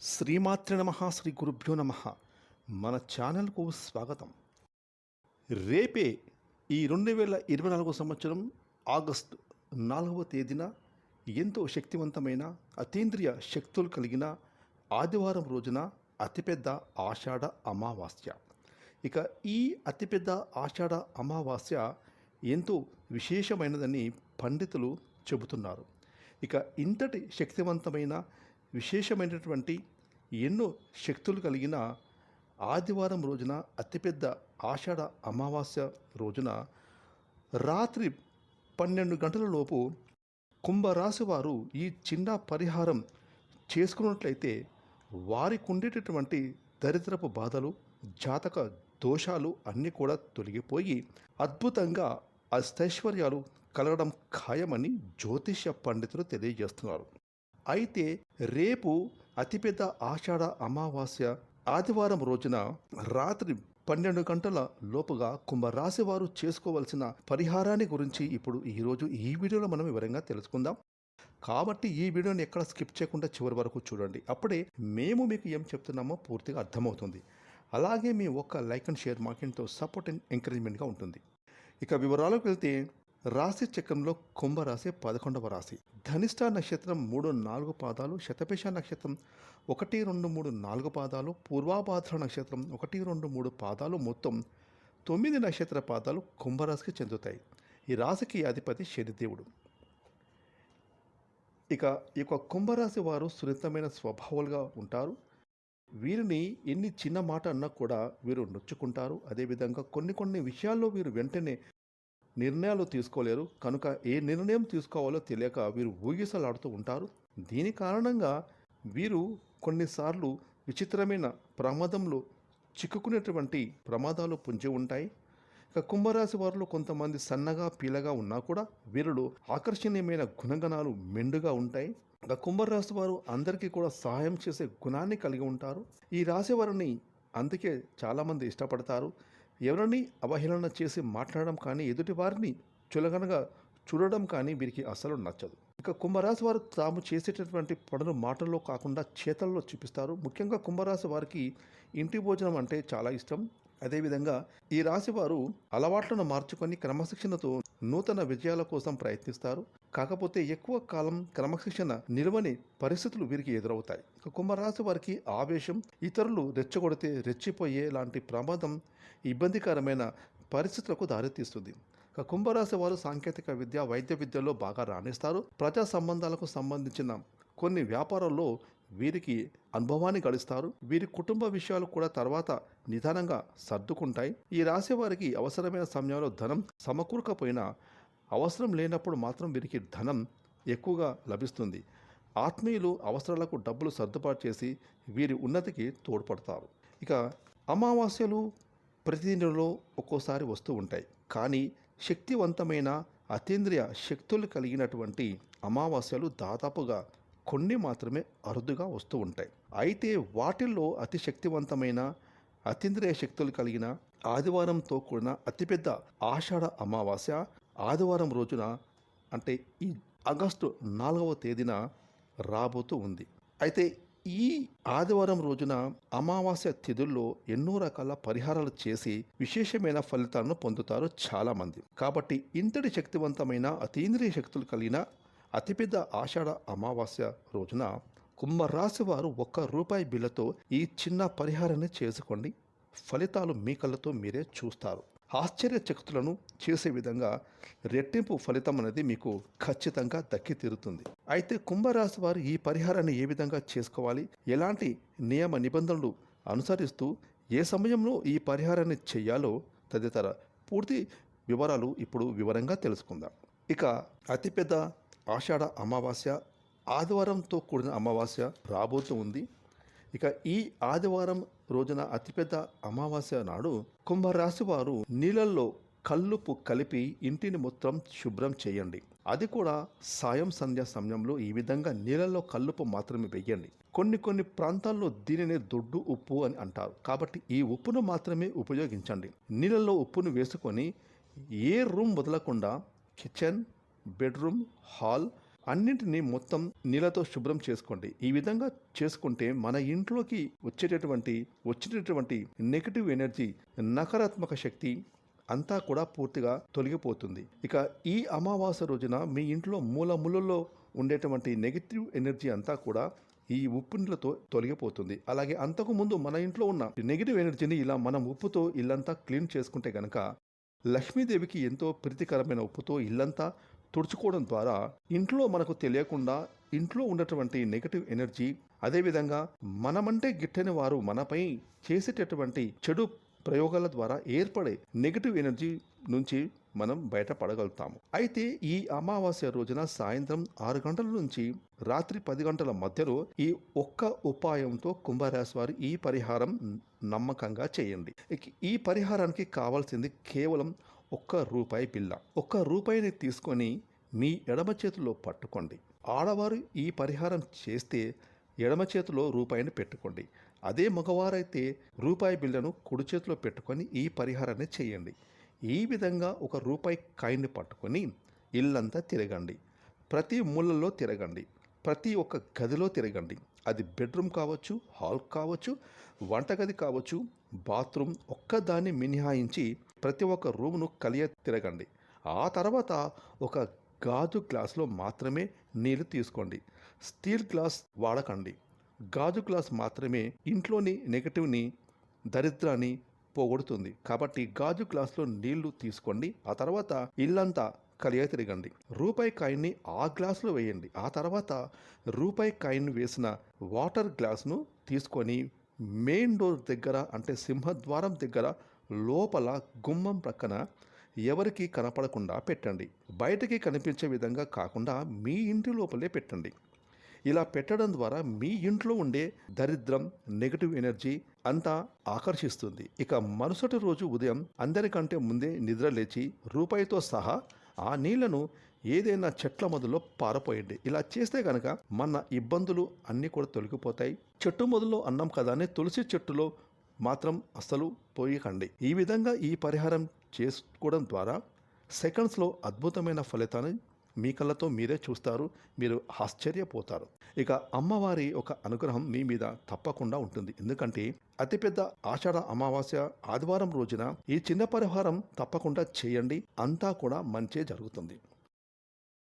శ్రీమాత్రి నమ శ్రీ గురుభ్యో నమ. మన ఛానల్కు స్వాగతం. రేపే ఈ రెండు వేల ఇరవై నాలుగో సంవత్సరం ఆగస్టు నాలుగవ తేదీన ఎంతో శక్తివంతమైన అతీంద్రియ శక్తులు కలిగిన ఆదివారం రోజున అతిపెద్ద ఆషాఢ అమావాస్య. ఇక ఈ అతిపెద్ద ఆషాఢ అమావాస్య ఎంతో విశేషమైనదని పండితులు చెబుతున్నారు. ఇక ఇంతటి శక్తివంతమైన విశేషమైనటువంటి ఎన్నో శక్తులు కలిగిన ఆదివారం రోజున అతిపెద్ద ఆషాఢ అమావాస్య రోజున రాత్రి పన్నెండు గంటల లోపు కుంభరాశి వారు ఈ చిన్న పరిహారం చేసుకున్నట్లయితే వారికి ఉండేటటువంటి దరిద్రపు బాధలు జాతక దోషాలు అన్నీ కూడా తొలగిపోయి అద్భుతంగా అష్టైశ్వర్యాలు కలగడం ఖాయమని జ్యోతిష్య పండితులు తెలియజేస్తున్నారు. అయితే రేపు అతిపెద్ద ఆషాఢ అమావాస్య ఆదివారం రోజున రాత్రి పన్నెండు గంటల లోపుగా కుంభరాశి వారు చేసుకోవలసిన పరిహారాన్ని గురించి ఇప్పుడు ఈరోజు ఈ వీడియోలో మనం వివరంగా తెలుసుకుందాం. కాబట్టి ఈ వీడియోని ఎక్కడ స్కిప్ చేయకుండా చివరి వరకు చూడండి. అప్పుడే మేము మీకు ఏం చెప్తున్నామో పూర్తిగా అర్థమవుతుంది. అలాగే మీ ఒక్క లైక్ అండ్ షేర్ మాకెంతో సపోర్ట్ అండ్ ఎంకరేజ్మెంట్గా ఉంటుంది. ఇక వివరాలకు వెళ్తే రాశి చక్రంలో కుంభరాశి పదకొండవ రాశి. ధనిష్ట నక్షత్రం మూడు నాలుగు పాదాలు శతపేష నక్షత్రం ఒకటి రెండు మూడు నాలుగు పాదాలు పూర్వాభాద్ర నక్షత్రం ఒకటి రెండు మూడు పాదాలు మొత్తం తొమ్మిది నక్షత్ర పాదాలు కుంభరాశికి చెందుతాయి. ఈ రాశికి అధిపతి శనిదేవుడు ఇక ఈ యొక్క కుంభరాశి వారు సున్నితమైన స్వభావాలుగా ఉంటారు. వీరిని ఎన్ని చిన్న మాట అన్నా కూడా వీరు నొచ్చుకుంటారు. అదేవిధంగా కొన్ని కొన్ని విషయాల్లో వీరు వెంటనే నిర్ణయాలు తీసుకోలేరు. కనుక ఏ నిర్ణయం తీసుకోవాలో తెలియక వీరు ఊగిసలాడుతూ ఉంటారు. దీని కారణంగా వీరు కొన్నిసార్లు విచిత్రమైన ప్రమాదంలో చిక్కుకునేటువంటి ప్రమాదాలు పుంజి ఉంటాయి. ఇక కుంభరాశి వారిలో కొంతమంది సన్నగా పీలగా ఉన్నా కూడా వీరులు ఆకర్షణీయమైన గుణగణాలు మెండుగా ఉంటాయి. ఇక కుంభరాశి వారు అందరికీ కూడా సహాయం చేసే గుణాన్ని కలిగి ఉంటారు. ఈ రాశి వారిని అందుకే చాలామంది ఇష్టపడతారు. ఎవరిని అవహేళన చేసి మాట్లాడడం కానీ ఎదుటి వారిని చులగనగా చూడడం కానీ వీరికి అసలు నచ్చదు. ఇక కుంభరాశి వారు తాము చేసేటటువంటి పనులు మాటల్లో కాకుండా చేతల్లో చూపిస్తారు. ముఖ్యంగా కుంభరాశి వారికి ఇంటి భోజనం అంటే చాలా ఇష్టం. అదేవిధంగా ఈ రాశి వారు అలవాట్లను మార్చుకొని క్రమశిక్షణతో నూతన విజయాల కోసం ప్రయత్నిస్తారు. కాకపోతే ఎక్కువ కాలం క్రమశిక్షణ నిలవని పరిస్థితులు వీరికి ఎదురవుతాయి. కుంభరాశి వారికి ఆవేశం ఇతరులు రెచ్చగొడితే రెచ్చిపోయే లాంటి ప్రమాదం ఇబ్బందికరమైన పరిస్థితులకు దారితీస్తుంది. కుంభరాశి వారు సాంకేతిక విద్య వైద్య విద్యలో బాగా రాణిస్తారు. ప్రజా సంబంధాలకు సంబంధించిన కొన్ని వ్యాపారాల్లో వీరికి అనుభవాన్ని గడిస్తారు. వీరి కుటుంబ విషయాలు కూడా తర్వాత నిదానంగా సర్దుకుంటాయి. ఈ రాశి వారికి అవసరమైన సమయంలో ధనం సమకూరకపోయినా అవసరం లేనప్పుడు మాత్రం వీరికి ధనం ఎక్కువగా లభిస్తుంది. ఆత్మీయులు అవసరాలకు డబ్బులు సర్దుబాటు చేసి వీరి ఉన్నతికి తోడ్పడతారు. ఇక అమావాస్యలు ప్రతి నెలలో ఒక్కోసారి వస్తూ ఉంటాయి. కానీ శక్తివంతమైన అతీంద్రియ శక్తులు కలిగినటువంటి అమావాస్యలు దాదాపుగా కొన్ని మాత్రమే అరుదుగా వస్తూ ఉంటాయి. అయితే వాటిల్లో అతి శక్తివంతమైన అతీంద్రియ శక్తులు కలిగిన ఆదివారంతో కూడిన అతిపెద్ద ఆషాఢ అమావాస్య ఆదివారం రోజున అంటే ఈ ఆగస్టు నాలుగవ తేదీన రాబోతూ ఉంది. అయితే ఈ ఆదివారం రోజున అమావాస్య తిథుల్లో ఎన్నో రకాల పరిహారాలు చేసి విశేషమైన ఫలితాలను పొందుతారు చాలామంది. కాబట్టి ఇంతటి శక్తివంతమైన అతీంద్రియ శక్తులు కలిగిన అతిపెద్ద ఆషాఢ అమావాస్య రోజున కుంభరాశి వారు ఒక్క రూపాయి బిల్లతో ఈ చిన్న పరిహారాన్ని చేసుకోండి. ఫలితాలు మీ కళ్ళతో మీరే చూస్తారు. ఆశ్చర్యచక్తులను చేసే విధంగా రెట్టింపు ఫలితం అనేది మీకు ఖచ్చితంగా దక్కి తీరుతుంది అయితే కుంభరాశి వారు ఈ పరిహారాన్ని ఏ విధంగా చేసుకోవాలి? ఎలాంటి నియమ నిబంధనలు అనుసరిస్తూ ఏ సమయంలో ఈ పరిహారాన్ని చేయాలో తదితర పూర్తి వివరాలు ఇప్పుడు వివరంగా తెలుసుకుందాం. ఇక అతిపెద్ద ఆషాఢ అమావాస్య ఆదివారంతో కూడిన అమావాస్య రాబోతూ ఉంది. ఇక ఈ ఆదివారం రోజున అతిపెద్ద అమావాస్య నాడు కుంభరాశి వారు నీళ్ళల్లో కల్లుపు కలిపి ఇంటిని మొత్తం శుభ్రం చేయండి. అది కూడా సాయం సంధ్య సమయంలో ఈ విధంగా నీళ్ళల్లో కల్లుపు మాత్రమే వేయండి. కొన్ని కొన్ని ప్రాంతాల్లో దీనిని దొడ్డు ఉప్పు అని అంటారు. కాబట్టి ఈ ఉప్పును మాత్రమే ఉపయోగించండి. నీళ్ళల్లో ఉప్పును వేసుకొని ఏ రూమ్ వదలకుండా కిచెన్ బెడ్రూమ్ హాల్ అన్నింటినీ మొత్తం నీళ్ళతో శుభ్రం చేసుకోండి. ఈ విధంగా చేసుకుంటే మన ఇంట్లోకి వచ్చేటటువంటి వచ్చేటటువంటి నెగిటివ్ ఎనర్జీ నకారాత్మక శక్తి అంతా కూడా పూర్తిగా తొలగిపోతుంది. ఇక ఈ అమావాస్య రోజున మీ ఇంట్లో మూల మూలలో ఉండేటువంటి నెగిటివ్ ఎనర్జీ అంతా కూడా ఈ ఉప్పు నీళ్ళతో తొలగిపోతుంది. అలాగే అంతకుముందు మన ఇంట్లో ఉన్న నెగిటివ్ ఎనర్జీని ఇలా మనం ఉప్పుతో ఇల్లంతా క్లీన్ చేసుకుంటే కనుక లక్ష్మీదేవికి ఎంతో ప్రీతికరమైన ఉప్పుతో ఇల్లంతా తుడుచుకోవడం ద్వారా ఇంట్లో మనకు తెలియకుండా ఇంట్లో ఉన్నటువంటి నెగటివ్ ఎనర్జీ అదేవిధంగా మనమంటే గిట్టని వారు మనపై చేసేటటువంటి చెడు ప్రయోగాల ద్వారా ఏర్పడే నెగటివ్ ఎనర్జీ నుంచి మనం బయటపడగలుగుతాము. అయితే ఈ అమావాస్య రోజున సాయంత్రం ఆరు గంటల నుంచి రాత్రి పది గంటల మధ్యలో ఈ ఒక్క ఉపాయంతో కుంభరాశి వారు ఈ పరిహారం నమ్మకంగా చేయండి. ఈ పరిహారానికి కావాల్సింది కేవలం ఒక్క రూపాయి బిల్ల ఒక్క రూపాయిని తీసుకొని మీ ఎడమ చేతిలో పట్టుకోండి. ఆడవారు ఈ పరిహారం చేస్తే ఎడమ చేతిలో రూపాయిని పెట్టుకోండి. అదే మగవారైతే రూపాయి బిళ్ళను కుడి చేతిలో పెట్టుకొని ఈ పరిహారాన్ని చేయండి. ఈ విధంగా ఒక రూపాయి కాయిన్ని పట్టుకొని ఇల్లంతా తిరగండి. ప్రతి మూలలో తిరగండి. ప్రతి ఒక్క గదిలో తిరగండి. అది బెడ్రూమ్ కావచ్చు హాల్ కావచ్చు వంటగది కావచ్చు బాత్రూమ్ ఒక్కదాన్ని మినహాయించి ప్రతి ఒక్క రూమ్ను కలియ తిరగండి. ఆ తర్వాత ఒక గాజు గ్లాసులో మాత్రమే నీళ్ళు తీసుకోండి. స్టీల్ గ్లాస్ వాడకండి. గాజు గ్లాస్ మాత్రమే ఇంట్లోని నెగటివ్ని దరిద్రాన్ని పోగొడుతుంది. కాబట్టి గాజు గ్లాసులో నీళ్ళు తీసుకోండి. ఆ తర్వాత ఇల్లంతా కలియ తిరగండి. రూపాయి కాయిన్ని ఆ గ్లాసులో వేయండి. ఆ తర్వాత రూపాయి కాయిన్ వేసిన వాటర్ గ్లాస్ను తీసుకొని మెయిన్ డోర్ దగ్గర అంటే సింహద్వారం దగ్గర లోపల గుమ్మం ప్రక్కన ఎవరికి కనపడకుండా పెట్టండి. బయటకి కనిపించే విధంగా కాకుండా మీ ఇంటి లోపలే పెట్టండి. ఇలా పెట్టడం ద్వారా మీ ఇంట్లో ఉండే దరిద్రం నెగటివ్ ఎనర్జీ అంతా ఆకర్షిస్తుంది. ఇక మరుసటి రోజు ఉదయం అందరికంటే ముందే నిద్ర లేచి రూపాయితో సహా ఆ నీళ్ళను ఏదైనా చెట్ల మొదల్లో పారపోయండి. ఇలా చేస్తే కనుక మన ఇబ్బందులు అన్నీ కూడా తొలగిపోతాయి. చెట్టు మొదల్లో అన్నం కదా అని తులసి చెట్టులో మాత్రం అస్సలు పోయకండి. ఈ విధంగా ఈ పరిహారం చేసుకోవడం ద్వారా సెకండ్స్లో అద్భుతమైన ఫలితాన్ని మీ కళ్ళతో మీరే చూస్తారు. మీరు ఆశ్చర్యపోతారు. ఇక అమ్మవారి ఒక అనుగ్రహం మీ మీద తప్పకుండా ఉంటుంది. ఎందుకంటే అతిపెద్ద ఆషాఢ అమావాస్య ఆదివారం రోజున ఈ చిన్న పరిహారం తప్పకుండా చేయండి. అంతా కూడా మంచే జరుగుతుంది.